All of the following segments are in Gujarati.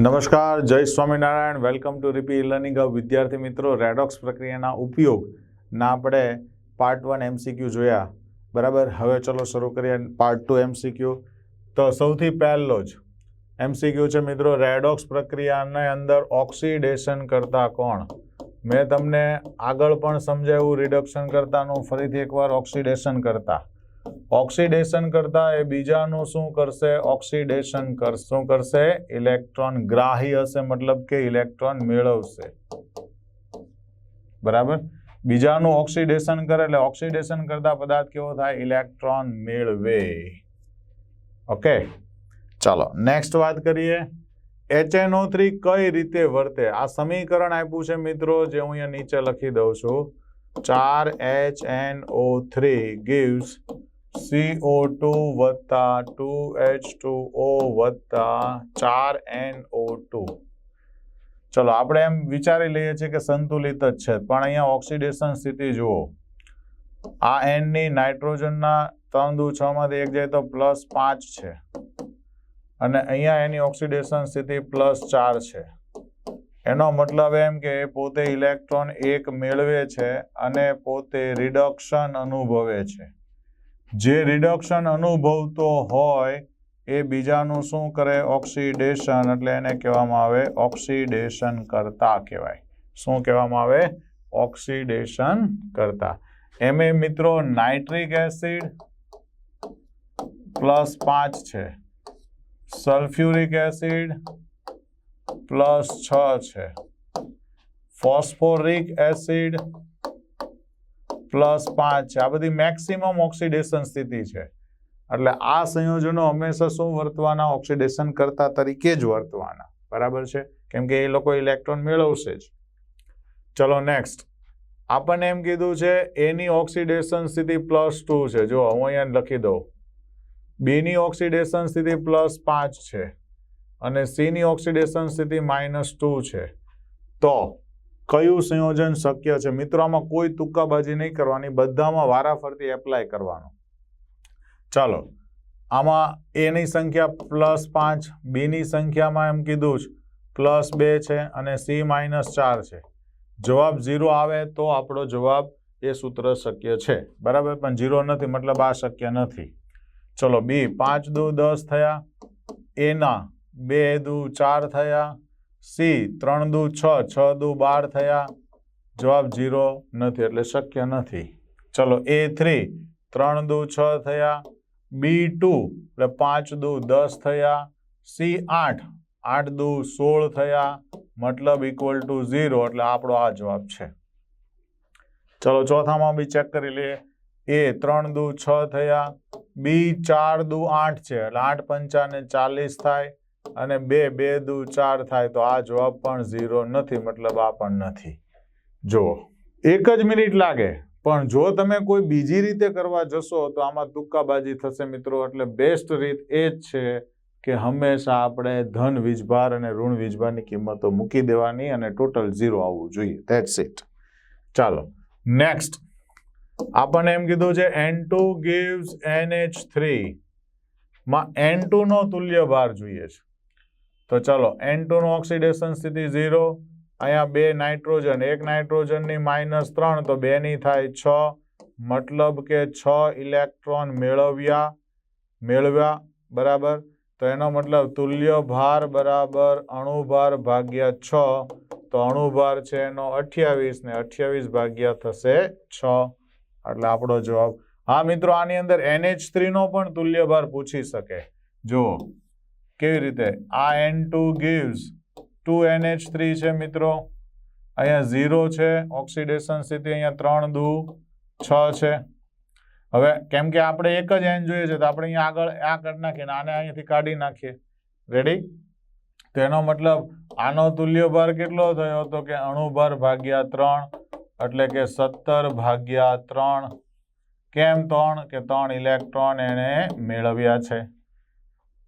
નમસ્કાર, જય સ્વામિનારાયણ. વેલકમ ટુ રીપી લર્નિંગ હબ વિદ્યાર્થી મિત્રો રેડોક્સ પ્રક્રિયાના ઉપયોગના આપણે પાર્ટ વન એમસીક્યુ જોયા. બરાબર? હવે ચલો શરૂ કરીએ પાર્ટ ટુ એમસીક્યુ તો સૌથી પહેલો જ એમસીક્યુ છે મિત્રો રેડોક્સ પ્રક્રિયાની અંદર ઓક્સિડેશન કરતા કોણ? મેં તમને આગળ પણ સમજાવ્યું રિડક્શન કરતાનું, ફરીથી એકવાર ઓક્સિડેશન કરતા. ઓક્સિડેશન કરતા એ બીજાનું શું કરશે? ઓક્સિડેશન કર, શું કરશે? ઇલેક્ટ્રોન ગ્રાહી હશે, મતલબ કે ઇલેક્ટ્રોન મેળવશે. બરાબર? બીજાનું ઓક્સિડેશન કરે એટલે ઓક્સિડેશન કરતા પદાર્થ કેવો થાય? ઇલેક્ટ્રોન મેળવે. ઓકે? ચાલો, નેક્સ્ટ વાત કરીએ. એચએનઓ થ્રી કઈ રીતે વર્તે? આ સમીકરણ આપ્યું છે મિત્રો, જે હું અહીંયા નીચે લખી દઉં છું. ચાર H N O three gives CO two વત્તા ટુ એચ ટુ ઓ વત્તા ચાર એન ઓ ટુ ચલો, આપણે એમ વિચારી લઈએ છીએ કે સંતુલિત જ છે. પણ અહીંયા ઓક્સિડેશન સ્થિતિ જુઓ. આ એનની નાઇટ્રોજનના ત્રણ દુ છ માંથી એક જાય તો પ્લસ પાંચ છે. અને અહીંયા એની ઓક્સિડેશન સ્થિતિ પ્લસ ચાર છે. એનો મતલબ એમ કે પોતે ઇલેક્ટ્રોન એક મેળવે છે અને પોતે રિડક્શન અનુભવે છે. જે રિડક્શન અનુભવતો હોય એ બીજાનું શું કરે? ઓક્સિડેશન એટલે એને કહેવામાં આવે ઓક્સિડેશન કરતા કહેવાય. શું કહેવામાં આવે? ઓક્સિડેશન કરતા. એમે મિત્રો નાઇટ્રિક એસિડ પ્લસ પાંચ છે. સલ્ફ્યુરિક એસિડ પ્લસ છ છે. ફોસ્ફોરિક એસિડ પ્લસ પાંચ. છે આ બધી મેક્સિમમ ઓક્સિડેશન સ્થિતિ છે. એટલે આ સંયોજનો હંમેશા શું વર્તવાના? ઓક્સિડેશન કરતા તરીકે જ વર્તવાના. બરાબર છે? કેમ કે એ લોકો ઇલેક્ટ્રોન મેળવશે જ. ચલો નેક્સ્ટ. આપણને એમ કીધું છે, એની ઓક્સિડેશન સ્થિતિ પ્લસ ટુ છે. જો હું અહીંયા લખી દઉં. બીની ઓક્સિડેશન સ્થિતિ પ્લસ પાંચ છે. અને સીની ઓક્સિડેશન સ્થિતિ માઇનસ ટુ છે. તો કયું સંયોજન શક્ય છે? મિત્રો, આમાં કોઈ તુક્કાબાજી નહીં કરવાની, બધામાં વારાફરતી એપ્લાય કરવાનું. ચાલો, આમાં એની સંખ્યા પ્લસ પાંચ બીની સંખ્યામાં એમ કીધું જ પ્લસ બે છે અને સી માઇનસ ચાર છે. જવાબ ઝીરો આવે તો આપણો જવાબ એ સૂત્ર શક્ય છે. બરાબર? પણ ઝીરો નથી, મતલબ આ શક્ય નથી. ચલો બી પાંચ દુ દસ થયા એના બે દુ ચાર થયા સી, ત્રણ દુ છ છ દુ બાર થયા. જવાબ ઝીરો નથી, એટલે શક્ય નથી. ચલો, એ થ્રી, ત્રણ દુ છ થયા. બી ટુ, એટલે પાંચ દુ દસ થયા. સી આઠ આઠ દુ સોળ થયા. મતલબ ઇક્વલ ટુ ઝીરો, એટલે આપણો આ જવાબ છે. ચલો, ચોથામાં બી ચેક કરી લઈએ. એ ત્રણ દુ છ થયા. બી ચાર દુ આઠ છે, એટલે આઠ પંચાને ચાલીસ થાય. અને બે બે, દુ, ચાર થાય તો આ જવાબ પણ ઝીરો નથી, મતલબ આ પણ નથી. જુઓ, એક જ મિનિટ લાગે, પણ જો તમે કોઈ બીજી રીતે કરવા જશો, તો આમાં તુક્કાબાજી થશે મિત્રો, એટલે બેસ્ટ રીત એ જ છે કે હંમેશા આપણે ધન વીજભાર અને ઋણ વીજભારની કિંમતો મૂકી દેવાની અને ટોટલ ઝીરો આવવું જોઈએ. ધેટ્સ ઇટ ચાલો નેક્સ્ટ આપણને એમ કીધું છે N two gives N H three માં એન નો તુલ્ય ભાર જોઈએ છે. તો ચલો એનનું ઓક્સિડેશન સ્થિતિ ઝીરો અહીંયા બે નાઇટ્રોજન એક નાઇટ્રોજનની માઇનસ ત્રણ, તો બેની થાય છ. મતલબ કે છ ઇલેક્ટ્રોન મેળવ્યા મેળવ્યા, બરાબર? તો એનો મતલબ તુલ્ય ભાર બરાબર અણુભાર ભાગ્યા છ. તો અણુભાર છે એનો અઠ્યાવીસ ને અઠ્યાવીસ ભાગ્યા થશે છ. એટલે આપણો જવાબ, હા મિત્રો, આની અંદર NH3 થ્રીનો પણ તુલ્ય ભાર પૂછી શકે. જુઓ. કેવી રીતે? આ N two gives two NH three છે મિત્રો. અહીંયા ઝીરો છે. ઓક્સિડેશન સ્થિતિ અહીંયા ત્રણ દુ છ છે. હવે કેમ કે આપણે એક જ એન જોઈએ છે, તો આપણે અહીંયા આગળ આ કાઢી નાખીએ આને અહીંયાથી કાઢી નાખીએ. રેડી તો એનો મતલબ આનો તુલ્ય ભાર કેટલો થયો તો કે અણુભાર ભાગ્યા ત્રણ, એટલે કે સત્તર ભાગ્યા ત્રણ. કેમ ત્રણ? કે ત્રણ ઇલેક્ટ્રોન એણે મેળવ્યા છે.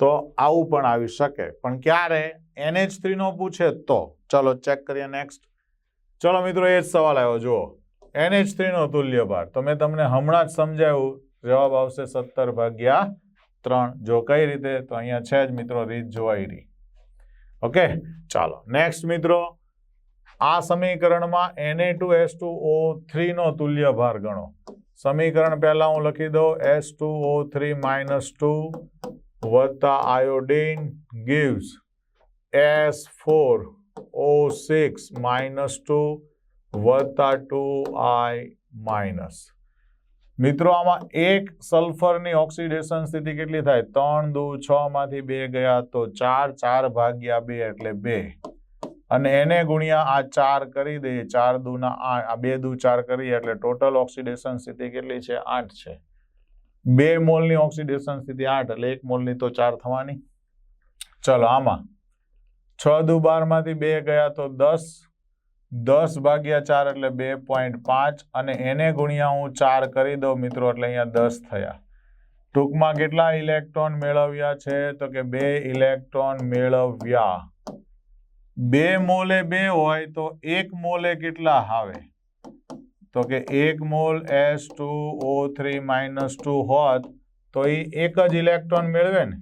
તો આવું પણ આવી શકે. પણ ક્યારે? એનએચ થ્રીનો પૂછે તો. ચલો ચેક કરીએ નેક્સ્ટ ચલો મિત્રો, એ જ સવાલ આવ્યો, જુઓ. એનએચ થ્રીનો તુલ્ય ભાર. તો મેં તમને હમણાં જ સમજાવ્યું જવાબ આવશે સત્તર ભાગ્યા ત્રણ. જો કઈ રીતે? તો અહીંયા છે જ મિત્રો રીત જોવાઈ રહી. ઓકે? ચાલો નેક્સ્ટ મિત્રો. આ સમીકરણમાં NA two S two O થ્રીનો તુલ્ય ભાર ગણો. સમીકરણ પહેલાં હું લખી દઉં S2O3 minus 2 વત્તા iodine gives S four O six minus two વત્તા ટુ આઈ માઇનસ. મિત્રો, આમાં એક સલ્ફરની ઓક્સિડેશન સ્થિતિ કેટલી થાય? ત્રણ દુ છ માંથી બે ગયા તો ચાર ચાર ભાગ્યા બે એટલે બે. અને એને ગુણ્યા આ ચાર કરી દઈએ, ચાર દુના આ આ બે દુ ચાર કરીએ એટલે ટોટલ ઓક્સિડેશન સ્થિતિ કેટલી છે? આઠ છે. બે મોલની ઓક્સિડેશન સ્થિતિ આઠ, એટલે એક મોલની તો ચાર થવાની. ચલો, આમાં. છ દુ બારમાંથી બે ગયા તો દસ. દસ ભાગ્યા ચાર એટલે બે પોઈન્ટ પાંચ અને એને ગુણ્યા હું ચાર કરી દઉં મિત્રો, એટલે અહીંયા દસ થયા. ટૂંકમાં કેટલા ઇલેક્ટ્રોન મેળવ્યા છે? તો કે બે ઇલેક્ટ્રોન મેળવ્યા. બે મોલે બે હોય તો એક મોલે કેટલા આવે? તો કે એક mole S two O three minus two હોત, તો એ એક જ ઇલેક્ટ્રોન મેળવે ને?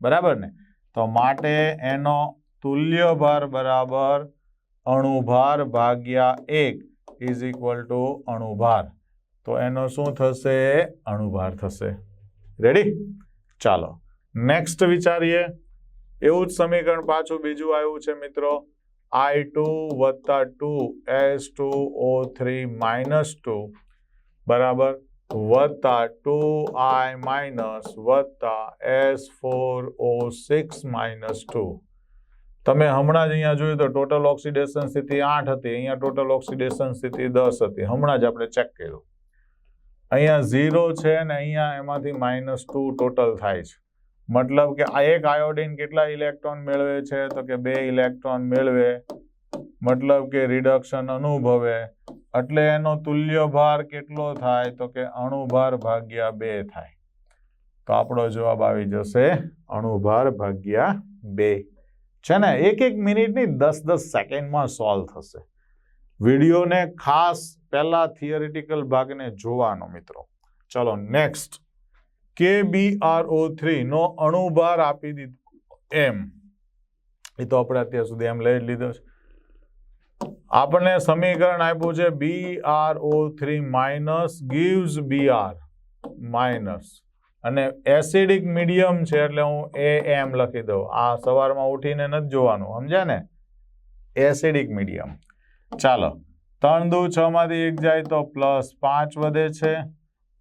બરાબર ને? તો માટે એનો તુલ્ય ભાર બરાબર અણુભાર ભાગ્યા એક ઇઝ ઇક્વલ ટુ અણુભાર. તો એનો શું થશે? અણુભાર થશે. રેડી? ચાલો. નેક્સ્ટ વિચારીએ. એવું જ સમીકરણ પાછું બીજું આવ્યું છે મિત્રો. આઈ ટુ વત્તા two S two O three minus two બરાબર? વત્તા ટુ આઈ માઇનસ વત્તા S four O six minus two તમે હમણાં જ અહીંયા જોયું તો ટોટલ ઓક્સિડેશન સ્થિતિ આઠ હતી, અહીંયા ટોટલ ઓક્સિડેશન સ્થિતિ દસ હતી. હમણાં જ આપણે ચેક કર્યું. અહીંયા ઝીરો છે ને અહીંયા એમાંથી માઇનસ ટુ ટોટલ થાય છે. મતલબ કે આ એક આયોડિન કેટલા ઇલેક્ટ્રોન મેળવે છે? તો કે બે ઇલેક્ટ્રોન મેળવે. મતલબ કે રિડક્શન અનુભવે. એટલે એનો તુલ્ય ભાર કેટલો થાય? તો કે અણુભાર ભાગ્યા બે થાય. તો આપણો જવાબ આવી જશે અણુભાર ભાગ્યા બે. છે ને, એક એક મિનિટની દસ દસ સેકન્ડમાં સોલ્વ થશે. વિડીયોને ખાસ પહેલાં થિયરિટિકલ ભાગને જોવાનો મિત્રો. ચલો નેક્સ્ટ કે બી આર ઓ થ્રી નો અણુભાર આપી દીધો એમ. એ તો આપણે અત્યાર સુધી એમ લઈ લીધો છે. આપણને સમીકરણ આપ્યું છે B R O three minus gives B R minus. અને એસિડિક મીડિયમ છે એટલે હું એ એમ લખી દઉં. આ સવારમાં ઉઠીને નથી જોવાનું, સમજ્યા ને? Acidic medium. ચાલો, ત્રણ દુ છ માંથી એક જાય તો પ્લસ પાંચ વધે છે.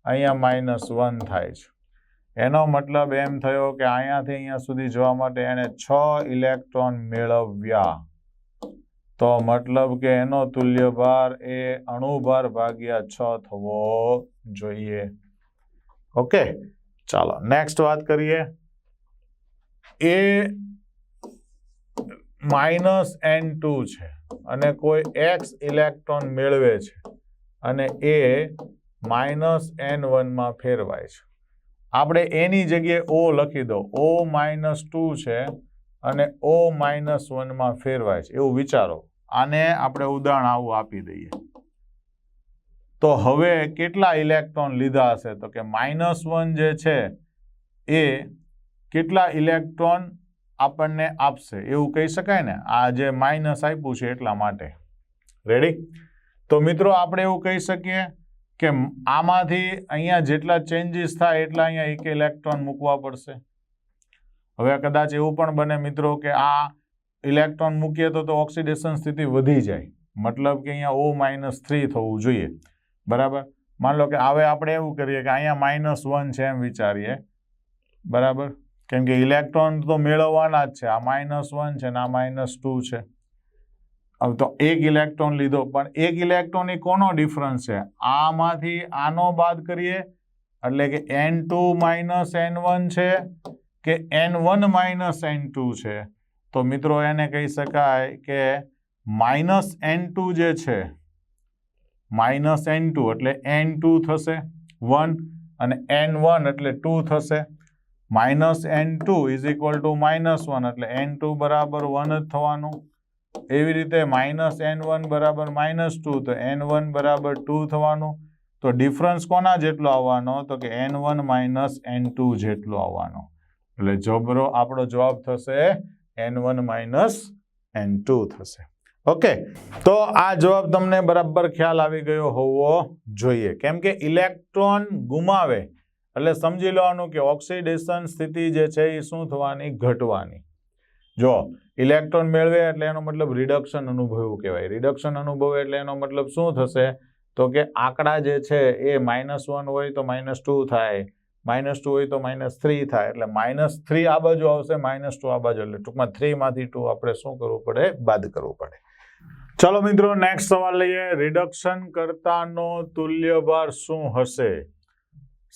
અહીંયા માઇનસ વન થાય છે. એનો મતલબ એમ થયો કે અહીંયાથી અહીંયા સુધી જવા માટે એણે છ ઇલેક્ટ્રોન મેળવ્યા. તો મતલબ કે એનો તુલ્ય ભાર એ અણુભાર ભાગ્યા છ થવો જોઈએ. ઓકે, ચાલો નેક્સ્ટ વાત કરીએ. એ માઇનસ એન ટુ છે અને કોઈ એક્સ ઇલેક્ટ્રોન મેળવે છે અને એ માઇનસ એન વનમાં ફેરવાય છે. આપણે એની જગ્યાએ ઓ લખી દો. ઓ માઇનસ ટુ છે અને ઓ માઇનસ વનમાં ફેરવાય છે. એવું વિચારો. આને આપણે ઉદાહરણ આવું આપી દઈએ. તો હવે કેટલા ઇલેક્ટ્રોન લીધા હશે? તો કે માઇનસ વન જે છે એ કેટલા ઇલેક્ટ્રોન આપણને આપશે? એવું કહી શકાય ને? આ જે માઇનસ આપ્યું છે એટલા માટે. રેડી તો મિત્રો, આપણે એવું કહી શકીએ કે આમાંથી અહીંયા જેટલા ચેન્જીસ થાય એટલા અહીંયા એક ઇલેક્ટ્રોન મૂકવા પડશે. હવે કદાચ એવું પણ બને મિત્રો કે આ ઇલેક્ટ્રોન મૂકીએ તો ઓક્સિડેશન સ્થિતિ વધી જાય. મતલબ કે અહીંયા ઓ માઇનસ થ્રી થવું જોઈએ. બરાબર? માન લો કે હવે આપણે એવું કરીએ કે અહીંયા માઇનસ વન છે એમ વિચારીએ. બરાબર? કેમ કે ઇલેક્ટ્રોન તો મેળવવાના જ છે. આ માઇનસ વન છે ને આ માઇનસ ટુ છે. હવે તો એક ઇલેક્ટ્રોન લીધો, પણ એક ઇલેક્ટ્રોન એ કોનો ડિફરન્સ છે? આમાંથી આનો બાદ કરીએ, એટલે કે N two minus N one છે કે N one minus N two છે? તો મિત્રો એને કહી શકાય કે માઇનસ એન જે છે માઇનસ એન ટુ એટલે એન ટુ થશે વન અને એન વન એટલે ટુ થશે. Minus N two is equal to minus one એટલે એન ટુ બરાબર વન જ થવાનું. એવી રીતે માઇનસ એન વન બરાબર માઇનસ ટુ, તો એન વન બરાબર ટુ થવાનું. તો ડિફરન્સ કોના જેટલો આવવાનો? તો કે N one minus N two જેટલો આવવાનો. એટલે જબરો આપણો જવાબ થશે N one minus N two થશે. ઓકે, તો આ જવાબ તમને બરાબર ખ્યાલ આવી ગયો હોવો જોઈએ. કેમ કે ઇલેક્ટ્રોન ગુમાવે. એટલે સમજી લેવાનું કે ઓક્સિડેશન સ્થિતિ જે છે એ શું થવાની? ઘટવાની. જો ઇલેક્ટ્રોન મેળવે એટલે એનો મતલબ રિડક્શન અનુભવવું કહેવાય. રિડક્શન અનુભવે એટલે એનો મતલબ શું થશે? તો કે આંકડા જે છે એ માઇનસ વન હોય તો માઇનસ ટુ થાય. માઇનસ ટુ હોય તો માઇનસ થ્રી થાય. એટલે માઇનસ થ્રી આ બાજુ આવશે માઇનસ ટુ આ બાજુ. એટલે ટૂંકમાં થ્રીમાંથી ટુ આપણે શું કરવું પડે? બાદ કરવું પડે. ચાલો મિત્રો નેક્સ્ટ સવાલ લઈએ. રિડક્શન કરતાનો તુલ્ય ભાર શું હશે?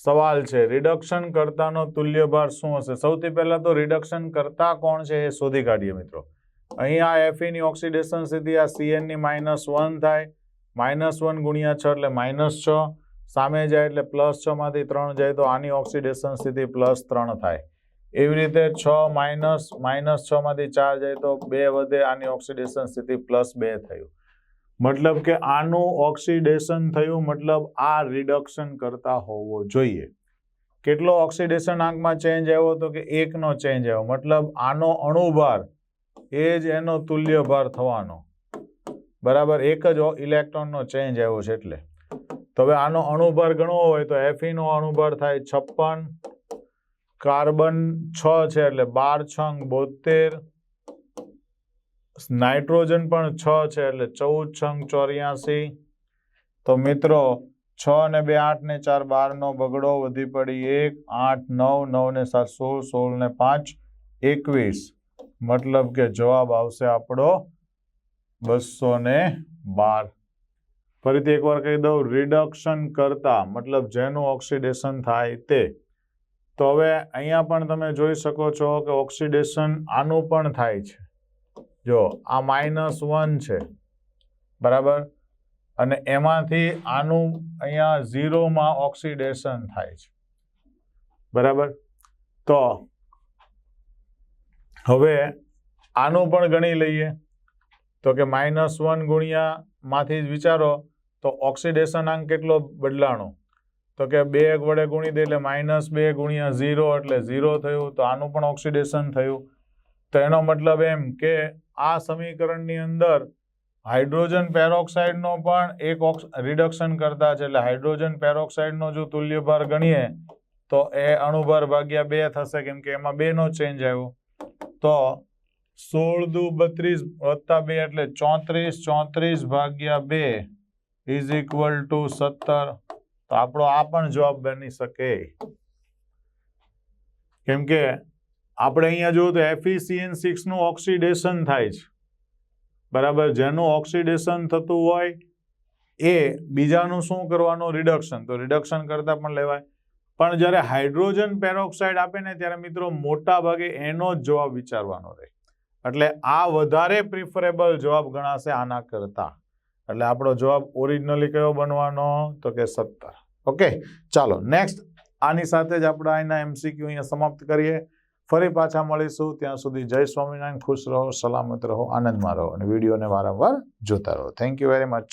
સવાલ છે રિડક્શન કરતાનો તુલ્ય ભાર શું હશે? સૌથી પહેલાં તો રિડક્શન કરતા કોણ છે એ શોધી કાઢીએ મિત્રો. અહીંયા એફઈની ઓક્સિડેશન સ્થિતિ આ સીએનની માઇનસ વન થાય. માઇનસ વન ગુણ્યા છ એટલે માઇનસ છ. સામે જાય એટલે પ્લસ છમાંથી ત્રણ જાય તો આની ઓક્સિડેશન સ્થિતિ પ્લસ ત્રણ થાય. એવી રીતે છ માઇનસ માઇનસ છમાંથી ચાર જાય તો બે વધે, આની ઓક્સિડેશન સ્થિતિ પ્લસ બે થયું. મતલબ કે આનું ઓક્સિડેશન થયું, મતલબ આ રિડક્શન કરતા હોવો જોઈએ. કેટલો ઓક્સિડેશન આંકમાં ચેન્જ આવ્યો તો કે એકનો ચેન્જ આવ્યો? મતલબ આનો અણુભાર, એ જ એનો તુલ્ય ભાર થવાનો. બરાબર? એક જ ઇલેક્ટ્રોનનો ચેન્જ આવ્યો છે એટલે. તો હવે આનો અણુભાર ગણવો હોય તો એફીનો અણુભાર થાય છપ્પન, કાર્બન છ છે એટલે બાર છંગ બોતેર નાઇટ્રોજન પણ છ છે એટલે ચૌદ છંગ ચોર્યાસી. તો મિત્રો, છ ને બે, આઠ ને ચાર, બાર નો બગડો વધી પડી એક, આઠ, નવ નવ ને સાત, સોળ સોળ ને પાંચ, એકવીસ. મતલબ કે જવાબ આવશે આપણો બસો ને બાર. ફરીથી એકવાર કહી દઉં રિડક્શન કરતા, મતલબ જેનું ઓક્સિડેશન થાય તે. તો હવે અહીંયા પણ તમે જોઈ શકો છો કે ઓક્સિડેશન આનું પણ થાય છે. જો આ માઇનસ વન છે, બરાબર? અને એમાંથી આનું અહીંયા ઝીરોમાં ઓક્સિડેશન થાય છે, બરાબર? તો હવે આનું પણ ગણી લઈએ. તો કે માઇનસ વન ગુણ્યા માંથી જ વિચારો, તો ઓક્સિડેશન આંક કેટલો બદલાણો? તો કે બે એક વડે ગુણી દે એટલે માઇનસ બે ગુણ્યા ઝીરો એટલે ઝીરો થયું, તો આનું પણ ઓક્સિડેશન થયું. તો એનો મતલબ એમ કે આ સમીકરણની અંદર હાઇડ્રોજન પેરોક્સાઇડનો પણ એક રિડક્શન કરતા છે. એટલે હાઇડ્રોજન પેરોક્સાઇડનો જો તુલ્યભાર ગણીએ, તો એ અણુભાર ભાગ્યા બે થશે, કેમ કે એમાં બેનો ચેન્જ આવ્યો. તો સોળ દુ બત્રીસ વત્તા બે એટલે ચોત્રીસ ચોત્રીસ ભાગ્યા બે ઇઝ ઇક્વલ ટુ સત્તર. તો આપણો આ પણ જવાબ બની શકે. કેમ કે આપણે અહીંયા જોયું તો એફઈસીએન સિક્સનું ઓક્સિડેશન થાય છે. બરાબર? જેનું ઓક્સિડેશન થતું હોય એ બીજાનું શું કરવાનું? રિડક્શન તો રિડક્શન કરતાં પણ લેવાય. પણ જ્યારે હાઇડ્રોજન પેરોક્સાઇડ આપે ને, ત્યારે મિત્રો મોટા ભાગે એનો જ જવાબ વિચારવાનો રહે. એટલે આ વધારે પ્રિફરેબલ જવાબ ગણાશે આના કરતા. એટલે આપણો જવાબ ઓરિજિનલી કયો બનવાનો? તો કે સત્તર. ઓકે ચાલો નેક્સ્ટ આની સાથે જ આપણે એના એમસીક્યુ અહીંયા સમાપ્ત કરીએ. ફરી પાછા મળીશું. ત્યાં સુધી જય સ્વામિનારાયણ. ખુશ રહો, સલામત રહો, આનંદમાં રહો અને વિડીયોને વારંવાર જોતા રહો. Thank you very much